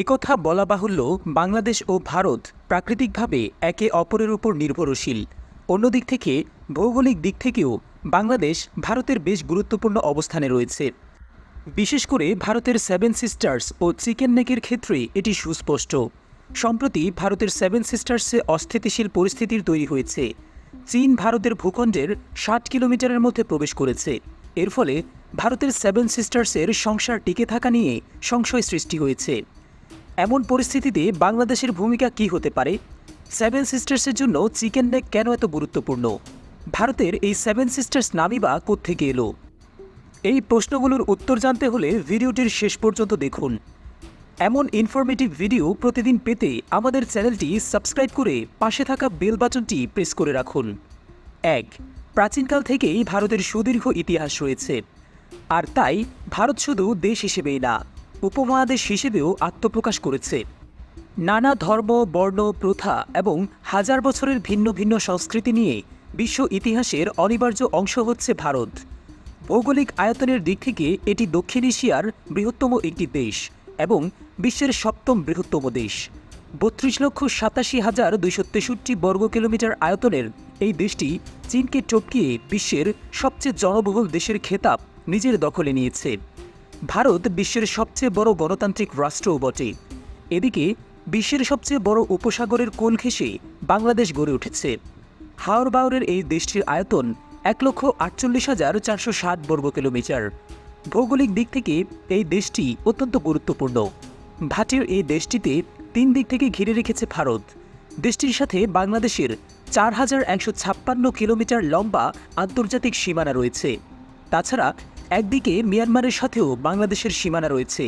একথা বলা বাহুল্য বাংলাদেশ ও ভারত প্রাকৃতিকভাবে একে অপরের উপর নির্ভরশীল। অন্যদিক থেকে, ভৌগোলিক দিক থেকেও বাংলাদেশ ভারতের বেশ গুরুত্বপূর্ণ অবস্থানে রয়েছে। বিশেষ করে ভারতের সেভেন সিস্টার্স ও চিকেন নেকের ক্ষেত্রে এটি সুস্পষ্ট। সম্প্রতি ভারতের সেভেন সিস্টার্সে অস্থিতিশীল পরিস্থিতির তৈরি হয়েছে। চীন ভারতের ভূখণ্ডের ষাট কিলোমিটারের মধ্যে প্রবেশ করেছে। এর ফলে ভারতের সেভেন সিস্টার্সের সংসার টিকে থাকা নিয়ে সংশয় সৃষ্টি হয়েছে। এমন পরিস্থিতিতে বাংলাদেশের ভূমিকা কি হতে পারে? সেভেন সিস্টার্সের জন্য চিকেন নেক কেন এত গুরুত্বপূর্ণ? ভারতের এই সেভেন সিস্টার্স নামই বা কোত্থেকে এলো? এই প্রশ্নগুলোর উত্তর জানতে হলে ভিডিওটির শেষ পর্যন্ত দেখুন। এমন ইনফরমেটিভ ভিডিও প্রতিদিন পেতে আমাদের চ্যানেলটি সাবস্ক্রাইব করে পাশে থাকা বেল বাটনটি প্রেস করে রাখুন। এক, প্রাচীনকাল থেকেই ভারতের সুদীর্ঘ ইতিহাস রয়েছে। আর তাই ভারত শুধু দেশ হিসেবেই না উপমহাদেশ হিসেবেও আত্মপ্রকাশ করেছে। নানা ধর্ম, বর্ণ, প্রথা এবং হাজার বছরের ভিন্ন ভিন্ন সংস্কৃতি নিয়ে বিশ্ব ইতিহাসের অনিবার্য অংশ হচ্ছে ভারত। ভৌগোলিক আয়তনের দিক থেকে এটি দক্ষিণ এশিয়ার বৃহত্তম একটি দেশ এবং বিশ্বের সপ্তম বৃহত্তম দেশ। বত্রিশ লক্ষ সাতাশি হাজার দুইশো তেষট্টি বর্গ কিলোমিটার আয়তনের এই দেশটি চীনকে টপকিয়ে বিশ্বের সবচেয়ে জনবহুল দেশের খেতাব নিজের দখলে নিয়েছে। ভারত বিশ্বের সবচেয়ে বড় গণতান্ত্রিক রাষ্ট্রও বটে। এদিকে, বিশ্বের সবচেয়ে বড় উপসাগরের কোল ঘেঁষে বাংলাদেশ গড়ে উঠেছে। হাওর বাওরের এই দেশটির আয়তন এক লক্ষ আটচল্লিশ হাজার চারশো ষাট বর্গ কিলোমিটার। ভৌগোলিক দিক থেকে এই দেশটি অত্যন্ত গুরুত্বপূর্ণ। ভাটির এই দেশটিতে তিন দিক থেকে ঘিরে রেখেছে ভারত। দেশটির সাথে বাংলাদেশের চার হাজার একশো ছাপ্পান্ন কিলোমিটার লম্বা আন্তর্জাতিক সীমানা রয়েছে। তাছাড়া একদিকে মিয়ানমারের সাথেও বাংলাদেশের সীমানা রয়েছে।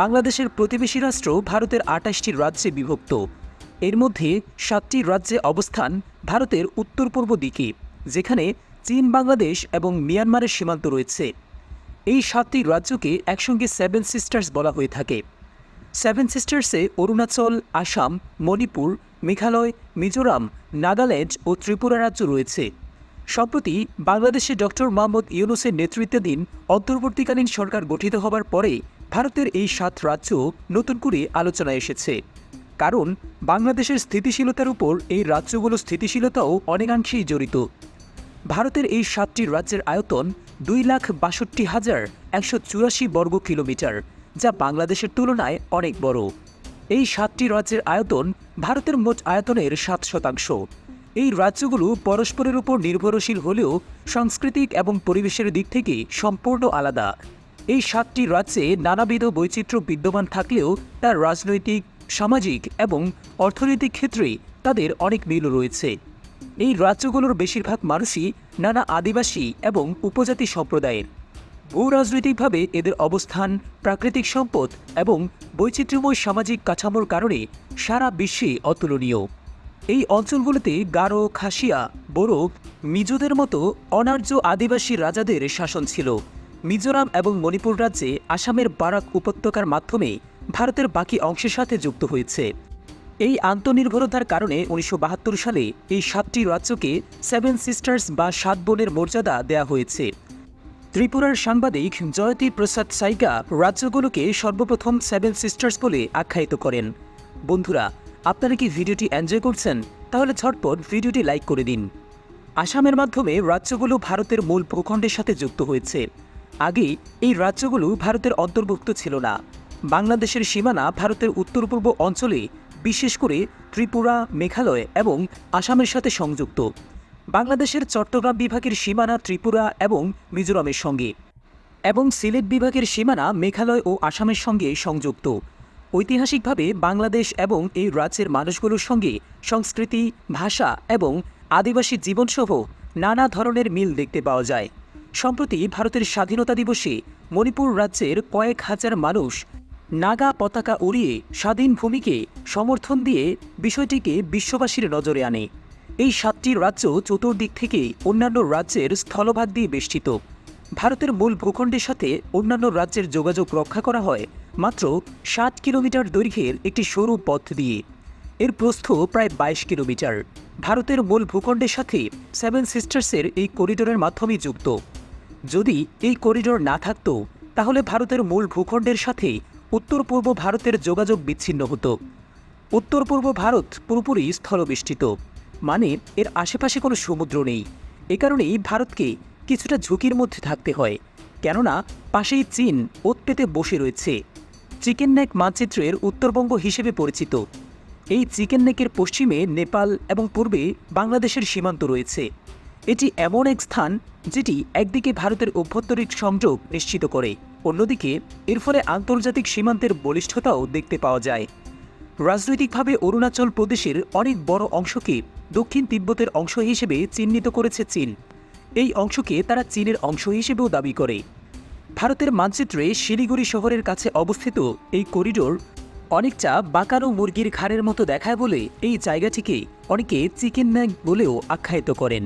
বাংলাদেশের প্রতিবেশী রাষ্ট্র ভারতের আটাশটি রাজ্যে বিভক্ত। এর মধ্যে সাতটি রাজ্যে অবস্থান ভারতের উত্তর পূর্ব দিকে, যেখানে চীন, বাংলাদেশ এবং মিয়ানমারের সীমান্ত রয়েছে। এই সাতটি রাজ্যকে একসঙ্গে সেভেন সিস্টার্স বলা হয়ে থাকে। সেভেন সিস্টার্সে অরুণাচল, আসাম, মণিপুর, মেঘালয়, মিজোরাম, নাগাল্যান্ড ও ত্রিপুরা রাজ্য রয়েছে। সম্প্রতি বাংলাদেশে ডক্টর মোহাম্মদ ইউনুসের নেতৃত্বাধীন অন্তর্বর্তীকালীন সরকার গঠিত হবার পরে ভারতের এই সাত রাজ্য নতুন করে আলোচনায় এসেছে। কারণ বাংলাদেশের স্থিতিশীলতার উপর এই রাজ্যগুলোর স্থিতিশীলতাও অনেকাংশেই জড়িত। ভারতের এই সাতটি রাজ্যের আয়তন দুই লাখ বাষট্টি হাজার একশো চুরাশি বর্গ কিলোমিটার, যা বাংলাদেশের তুলনায় অনেক বড়। এই সাতটি রাজ্যের আয়তন ভারতের মোট আয়তনের সাত শতাংশ। এই রাজ্যগুলো পরস্পরের উপর নির্ভরশীল হলেও সাংস্কৃতিক এবং পরিবেশের দিক থেকে সম্পূর্ণ আলাদা। এই সাতটি রাজ্যে নানাবিধ বৈচিত্র্য বিদ্যমান থাকলেও তার রাজনৈতিক, সামাজিক এবং অর্থনৈতিক ক্ষেত্রে তাদের অনেক মিল রয়েছে। এই রাজ্যগুলোর বেশিরভাগ মানুষই নানা আদিবাসী এবং উপজাতি সম্প্রদায়ের। ভূ রাজনৈতিকভাবে এদের অবস্থান, প্রাকৃতিক সম্পদ এবং বৈচিত্র্যময় সামাজিক কাঠামোর কারণে সারা বিশ্বে অতুলনীয়। এই অঞ্চলগুলোতে গারো, খাসিয়া বোরো মিজোদের মতো অনার্য আদিবাসী রাজাদের শাসন ছিল। মিজোরাম এবং মণিপুর রাজ্যে আসামের বারাক উপত্যকার মাধ্যমে ভারতের বাকি অংশের সাথে যুক্ত হয়েছে। এই আন্তনির্ভরতার কারণে উনিশশো বাহাত্তর সালে এই সাতটি রাজ্যকে সেভেন সিস্টার্স বা সাত বোনের মর্যাদা দেয়া হয়েছে। ত্রিপুরার সাংবাদিক জয়তী প্রসাদ সাইকা রাজ্যগুলোকে সর্বপ্রথম সেভেন সিস্টার্স বলে আখ্যায়িত করেন। বন্ধুরা আপনারা কি ভিডিওটি এনজয় করছেন? তাহলে ঝটপট ভিডিওটি লাইক করে দিন। আসামের মাধ্যমে রাজ্যগুলো ভারতের মূল ভূখণ্ডের সাথে যুক্ত হয়েছে। আগে এই রাজ্যগুলো ভারতের অন্তর্ভুক্ত ছিল না। বাংলাদেশের সীমানা ভারতের উত্তর পূর্ব অঞ্চলে, বিশেষ করে ত্রিপুরা, মেঘালয় এবং আসামের সাথে সংযুক্ত। বাংলাদেশের চট্টগ্রাম বিভাগের সীমানা ত্রিপুরা এবং মিজোরামের সঙ্গে। এবং সিলেট বিভাগের সীমানা মেঘালয় ও আসামের সঙ্গে সংযুক্ত। ঐতিহাসিকভাবে বাংলাদেশ এবং এই রাজ্যের মানুষগুলোর সঙ্গে সংস্কৃতি, ভাষা এবং আদিবাসী জীবনসহ নানা ধরনের মিল দেখতে পাওয়া যায়। সম্প্রতি ভারতের স্বাধীনতা দিবসে মণিপুর রাজ্যের কয়েক হাজার মানুষ নাগা পতাকা উড়িয়ে স্বাধীন ভূমিকে সমর্থন দিয়ে বিষয়টিকে বিশ্ববাসীর নজরে আনে। এই সাতটি রাজ্য চতুর্দিক থেকে অন্যান্য রাজ্যের স্থলভাগ দিয়ে বেষ্টিত। ভারতের মূল ভূখণ্ডের সাথে অন্যান্য রাজ্যের যোগাযোগ রক্ষা করা হয় মাত্র সাত কিলোমিটার দৈর্ঘ্যের একটি সরু পথ দিয়ে। এর প্রস্থ প্রায় বাইশ কিলোমিটার। ভারতের মূল ভূখণ্ডের সাথে সেভেন সিস্টার্সের এই করিডোরের মাধ্যমে যুক্ত। যদি এই করিডোর না থাকত, তাহলে ভারতের মূল ভূখণ্ডের সাথে উত্তর পূর্ব ভারতের যোগাযোগ বিচ্ছিন্ন হতো। উত্তর পূর্ব ভারত পুরোপুরি স্থলবেষ্টিত। মানে এর আশেপাশে কোনো সমুদ্র নেই। এ কারণেই ভারতকে কিছুটা ঝুঁকির মধ্যে থাকতে হয়, কেননা পাশেই চীন ওত পেতে বসে রয়েছে। চিকেন নেক মানচিত্রের উত্তরবঙ্গ হিসেবে পরিচিত। এই চিকেন নেকের পশ্চিমে নেপাল এবং পূর্বে বাংলাদেশের সীমান্ত রয়েছে। এটি এমন এক স্থান যেটি একদিকে ভারতের অভ্যন্তরীণ সংযোগ নিশ্চিত করে, অন্যদিকে এর ফলে আন্তর্জাতিক সীমান্তের বলিষ্ঠতাও দেখতে পাওয়া যায়। রাজনৈতিকভাবে অরুণাচল প্রদেশের অনেক বড় অংশকে দক্ষিণ তিব্বতের অংশ হিসেবে চিহ্নিত করেছে চীন। এই অংশকে তারা চীনের অংশ হিসেবেও দাবি করে। ভারতের মানচিত্রে শিলিগুড়ি শহরের কাছে অবস্থিত এই করিডোর অনেকটা বাঁকানো মুরগির ঘাড়ের মতো দেখায় বলে এই জায়গাটিকে অনেকে চিকেন ম্যাগ বলেও আখ্যায়িত করেন।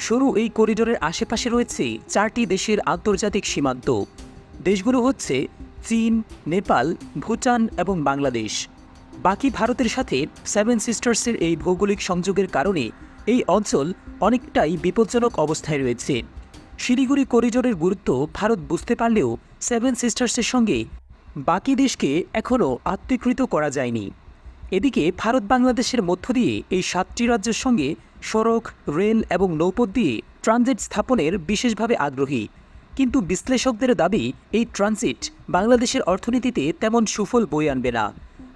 সরু এই করিডোরের আশেপাশে রয়েছে চারটি দেশের আন্তর্জাতিক সীমান্ত। দেশগুলো হচ্ছে চীন, নেপাল, ভুটান এবং বাংলাদেশ। বাকি ভারতের সাথে সেভেন সিস্টার্সের এই ভৌগোলিক সংযোগের কারণে এই অঞ্চল অনেকটাই বিপজ্জনক অবস্থায় রয়েছে। শিলিগুড়ি করিডোরের গুরুত্ব ভারত বুঝতে পারলেও সেভেন সিস্টার্সের সঙ্গে বাকি দেশকে এখনও আত্মীকৃত করা যায়নি। এদিকে ভারত বাংলাদেশের মধ্য দিয়ে এই সাতটি রাজ্যের সঙ্গে সড়ক, রেল এবং নৌপথ দিয়ে ট্রানজিট স্থাপনের বিশেষভাবে আগ্রহী। কিন্তু বিশ্লেষকদের দাবি, এই ট্রানজিট বাংলাদেশের অর্থনীতিতে তেমন সুফল বয়ে আনবে না।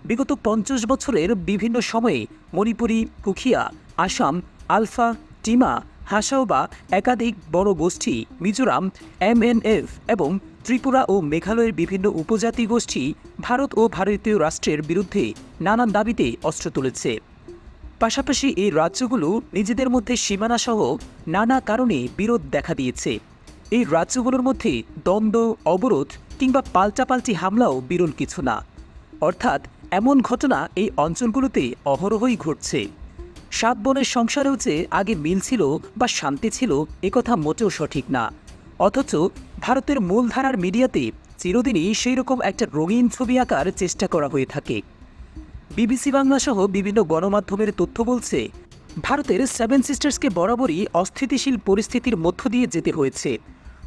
বিগত পঞ্চাশ বছরের বিভিন্ন সময়ে মণিপুরী, কুখিয়া, আসাম আলফা, টিমা, হাসাওবা, একাধিক বড় গোষ্ঠী, মিজোরাম, এমএনএফ এবং ত্রিপুরা ও মেঘালয়ের বিভিন্ন উপজাতি গোষ্ঠী ভারত ও ভারতীয় রাষ্ট্রের বিরুদ্ধে নানান দাবিতে অস্ত্র তুলেছে। পাশাপাশি এই রাজ্যগুলো নিজেদের মধ্যে সীমানাসহ নানা কারণে বিরোধ দেখা দিয়েছে। এই রাজ্যগুলোর মধ্যে দ্বন্দ্ব, অবরোধ কিংবা পাল্টাপাল্টি হামলাও বিরল কিছু না। অর্থাৎ এমন ঘটনা এই অঞ্চলগুলোতে অহরহই ঘটছে। সাত বোনের সংসারেও যে আগে মিল ছিল বা শান্তি ছিল একথা মোটেও সঠিক না। অথচ ভারতের মূলধারার মিডিয়াতে চিরদিনই সেই রকম একটা রঙিন ছবি আঁকার চেষ্টা করা হয়ে থাকে। বিবিসি বাংলা সহ বিভিন্ন গণমাধ্যমের তথ্য বলছে, ভারতের সেভেন সিস্টার্সকে বরাবরই অস্থিতিশীল পরিস্থিতির মধ্য দিয়ে যেতে হয়েছে।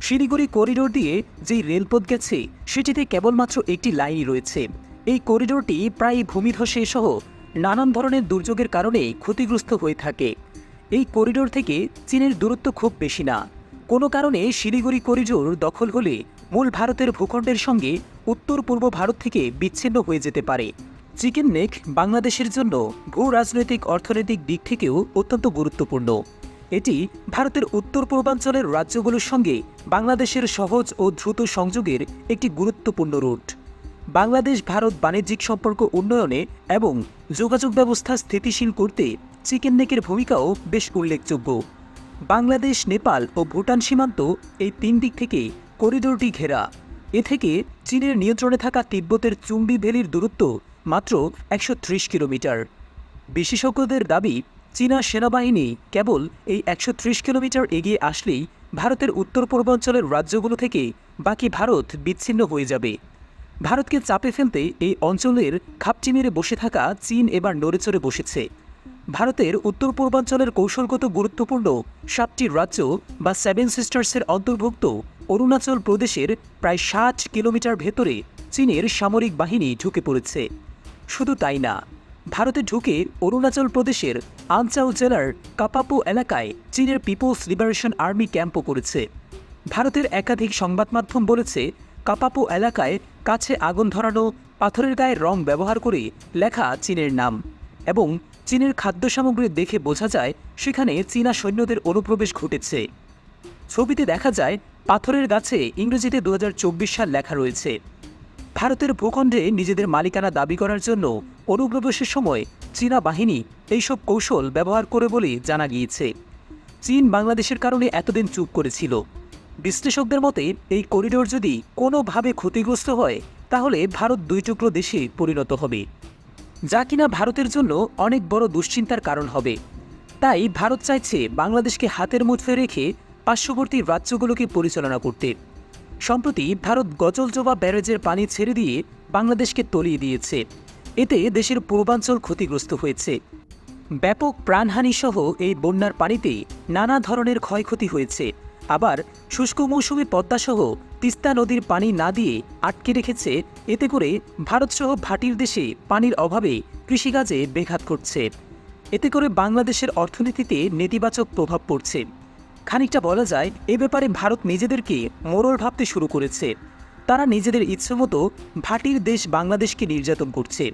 শিলিগুড়ি করিডোর দিয়ে যেই রেলপথ গেছে, সেটিতে কেবলমাত্র একটি লাইনই রয়েছে। এই করিডোরটি প্রায় ভূমিধসে সহ নানান ধরনের দুর্যোগের কারণে ক্ষতিগ্রস্ত হয়ে থাকে। এই করিডোর থেকে চীনের দূরত্ব খুব বেশি না। কোনো কারণে শিলিগুড়ি করিডোর দখল হলে মূল ভারতের ভূখণ্ডের সঙ্গে উত্তর পূর্ব ভারত থেকে বিচ্ছিন্ন হয়ে যেতে পারে। চিকেন নেক বাংলাদেশের জন্য ভূ রাজনৈতিক অর্থনৈতিক দিক থেকেও অত্যন্ত গুরুত্বপূর্ণ। এটি ভারতের উত্তর পূর্বাঞ্চলের রাজ্যগুলোর সঙ্গে বাংলাদেশের সহজ ও দ্রুত সংযোগের একটি গুরুত্বপূর্ণ রুট। বাংলাদেশ, ভারত বাণিজ্যিক সম্পর্ক উন্নয়নে এবং যোগাযোগ ব্যবস্থা স্থিতিশীল করতে চিকেন নেকের ভূমিকাও বেশ উল্লেখযোগ্য। বাংলাদেশ, নেপাল ও ভুটান সীমান্ত এই তিন দিক থেকে করিডোরটি ঘেরা। এ থেকে চীনের নিয়ন্ত্রণে থাকা তিব্বতের চুম্বি ভ্যালির দূরত্ব মাত্র একশো ত্রিশ কিলোমিটার। বিশেষজ্ঞদের দাবি, চীনা সেনাবাহিনী কেবল এই একশো ত্রিশ কিলোমিটার এগিয়ে আসলেই ভারতের উত্তর পূর্বাঞ্চলের রাজ্যগুলো থেকে বাকি ভারত বিচ্ছিন্ন হয়ে যাবে। ভারতকে চাপে ফেলতে এই অঞ্চলের খাপটি মেরে বসে থাকা চীন এবার নড়েচড়ে বসেছে। ভারতের উত্তর পূর্বাঞ্চলের কৌশলগত গুরুত্বপূর্ণ সাতটি রাজ্য বা সেভেন সিস্টার্সের অন্তর্ভুক্ত অরুণাচল প্রদেশের প্রায় ষাট কিলোমিটার ভেতরে চীনের সামরিক বাহিনী ঢুকে পড়েছে। শুধু তাই না, ভারতে ঢুকে অরুণাচল প্রদেশের আনচাও জেলার কাপাপু এলাকায় চীনের পিপলস লিবারেশন আর্মি ক্যাম্পও করেছে। ভারতের একাধিক সংবাদ মাধ্যম বলেছে কাপাপু এলাকায় কাছে আগুন ধরানো, পাথরের গায়ে রং ব্যবহার করে লেখা চীনের নাম এবং চীনের খাদ্য সামগ্রী দেখে বোঝা যায় সেখানে চীনা সৈন্যদের অনুপ্রবেশ ঘটেছে। ছবিতে দেখা যায়, পাথরের গাছে ইংরেজিতে দু হাজার চব্বিশ সাল লেখা রয়েছে, ভারতের ভূখণ্ডে নিজেদের মালিকানা দাবি করার জন্য অনুপ্রবেশের সময় চীনা বাহিনী এইসব কৌশল ব্যবহার করে বলে জানা গিয়েছে। চীন বাংলাদেশের কারণে এতদিন চুপ করেছিল। বিশ্লেষকদের মতে, এই করিডোর যদি কোনোভাবে ক্ষতিগ্রস্ত হয়, তাহলে ভারত দুই টুকরো দেশে পরিণত হবে, যা কিনা ভারতের জন্য অনেক বড় দুশ্চিন্তার কারণ হবে। তাই ভারত চাইছে বাংলাদেশকে হাতের মুঠে রেখে পার্শ্ববর্তী রাজ্যগুলোকে পরিচালনা করতে। সম্প্রতি ভারত গজলজোবা ব্যারেজের পানি ছেড়ে দিয়ে বাংলাদেশকে তলিয়ে দিয়েছে। এতে দেশের পূর্বাঞ্চল ক্ষতিগ্রস্ত হয়েছে। ব্যাপক প্রাণহানি সহ এই বন্যার পানিতে নানা ধরনের ক্ষয়ক্ষতি হয়েছে। আবার শুষ্ক মৌসুমে পদ্মাসহ তিস্তা নদীর পানি না দিয়ে আটকে রেখেছে, এতে করে ভারতসহ ভাটির দেশে পানির অভাবে কৃষিকাজে বেঘাত ঘটছে। এতে করে বাংলাদেশের অর্থনীতিতে নেতিবাচক প্রভাব পড়ছে। খানিকটা বলা যায়, এ ব্যাপারে ভারত নিজেদেরকে মোড়ল ভাবতে শুরু করেছে। তারা নিজেদের ইচ্ছেমতো ভাটির দেশ বাংলাদেশকে নির্যাতন করছে।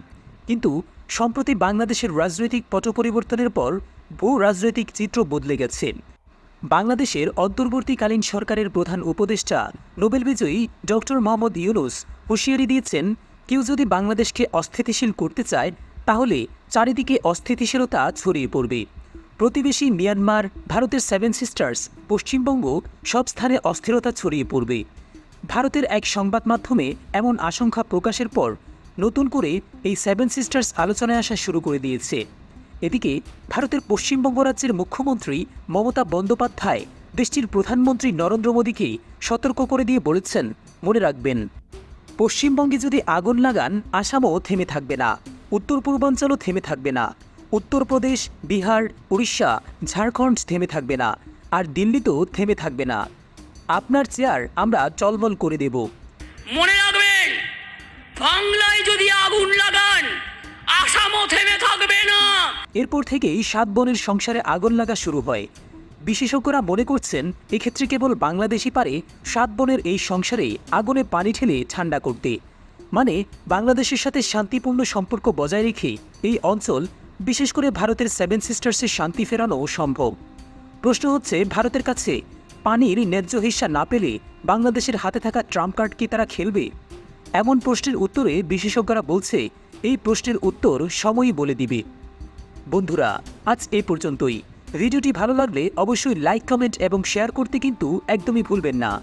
কিন্তু সম্প্রতি বাংলাদেশের রাজনৈতিক পট পরিবর্তনের পর ভূ রাজনৈতিক চিত্র বদলে গেছে। বাংলাদেশের অন্তর্বর্তীকালীন সরকারের প্রধান উপদেষ্টা, নোবেল বিজয়ী ডক্টর মোহাম্মদ ইউনুস হুঁশিয়ারি দিয়েছেন, কেউ যদি বাংলাদেশকে অস্থিতিশীল করতে চায়, তাহলে চারিদিকে অস্থিতিশীলতা ছড়িয়ে পড়বে। প্রতিবেশী মিয়ানমার, ভারতের সেভেন সিস্টার্স পশ্চিমবঙ্গ সব স্থানে অস্থিরতা ছড়িয়ে পড়বে। ভারতের এক সংবাদ মাধ্যমে এমন আশঙ্কা প্রকাশের পর নতুন করে এই সেভেন সিস্টার্স আলোচনায় আসা শুরু করে দিয়েছে। এদিকে, ভারতের পশ্চিমবঙ্গ রাজ্যের মুখ্যমন্ত্রী মমতা বন্দ্যোপাধ্যায় দেশটির প্রধানমন্ত্রী নরেন্দ্র মোদীকে সতর্ক করে দিয়ে বলেছেন, মনে রাখবেন। পশ্চিমবঙ্গে যদি আগুন লাগান, আসামও থেমে থাকবে না, উত্তর পূর্বাঞ্চলও থেমে থাকবে না উত্তরপ্রদেশ বিহার, উড়িষ্যা, ঝাড়খণ্ড থেমে থাকবে না, আর দিল্লিতেও থেমে থাকবে না। আপনার চেয়ার আমরা চলমল করে দেব। মনে রাখবেন, বাংলায় যদি আগুন লাগান থেমে থাকবে না। এরপর থেকেই সাত বনের সংসারে আগুন লাগা শুরু হয়। বিশেষজ্ঞরা মনে করছেন, এক্ষেত্রে কেবল বাংলাদেশই পারে সাত বনের এই সংসারে আগুনে পানি ঠেলে ঠান্ডা করতে। মানে বাংলাদেশের সাথে শান্তিপূর্ণ সম্পর্ক বজায় রেখে এই অঞ্চল, বিশেষ করে ভারতের সেভেন সিস্টার্সের শান্তি ফেরানো সম্ভব। প্রশ্ন হচ্ছে, ভারতের কাছে পানির ন্যায্য হিস্সা না পেলে বাংলাদেশের হাতে থাকা ট্রাম্প কার্ড কি তারা খেলবে? এমন প্রশ্নের উত্তরে বিশেষজ্ঞরা বলছে এই প্রশ্নের উত্তর সময়ই বলে দিবে। বন্ধুরা, আজ এ পর্যন্তই। ভিডিওটি ভালো লাগলে অবশ্যই লাইক কমেন্ট এবং শেয়ার করতে কিন্তু একদমই ভুলবেন না।